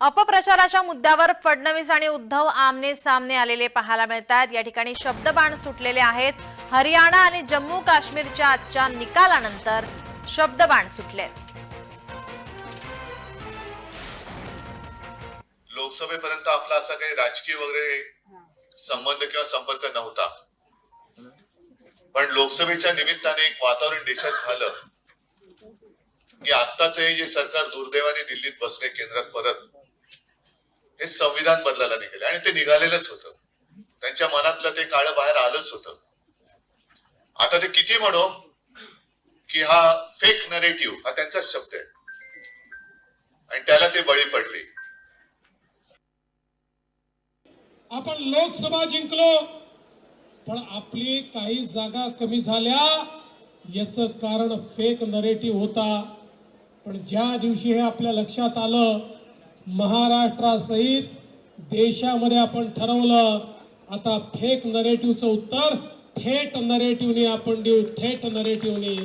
अपप्रचाराच्या मुद्द्यावर फडणवीस आणि उद्धव आमने सामने आलेले पाहायला मिळतात या ठिकाणी शब्दबाण सुटलेले आहेत. हरियाणा आणि जम्मू काश्मीरच्या आजच्या निकालानंतर शब्दबाण सुटले. लोकसभेपर्यंत आपला असा काही राजकीय वगैरे संबंध किंवा संपर्क नव्हता. पण लोकसभेच्या निमित्ताने एक वातावरण देशात झालं की आत्ताच हे जे सरकार दुर्दैवाने दिल्लीत बसले केंद्रात परत संविधान बदलायला निघाले आणि ते निघालेलंच होतं. त्यांच्या मनातलं ते काळ बाहेर आलंच होतं. आता ते किती म्हणो की हा फेक नरेटिव्ह हा त्यांचाच शब्द आहे. आणि त्याला ते बळी पडले. आपण लोकसभा जिंकलो पण आपली काही जागा कमी झाल्या याच कारण फेक नरेटिव्ह होता. पण ज्या दिवशी हे आपल्या लक्षात आलं महाराष्ट्रासहित देशामध्ये आपण ठरवलं आता फेक नरेटिव्हचं उत्तर थेट नरेटिव्हने आपण देऊ थेट नरेटिव्हने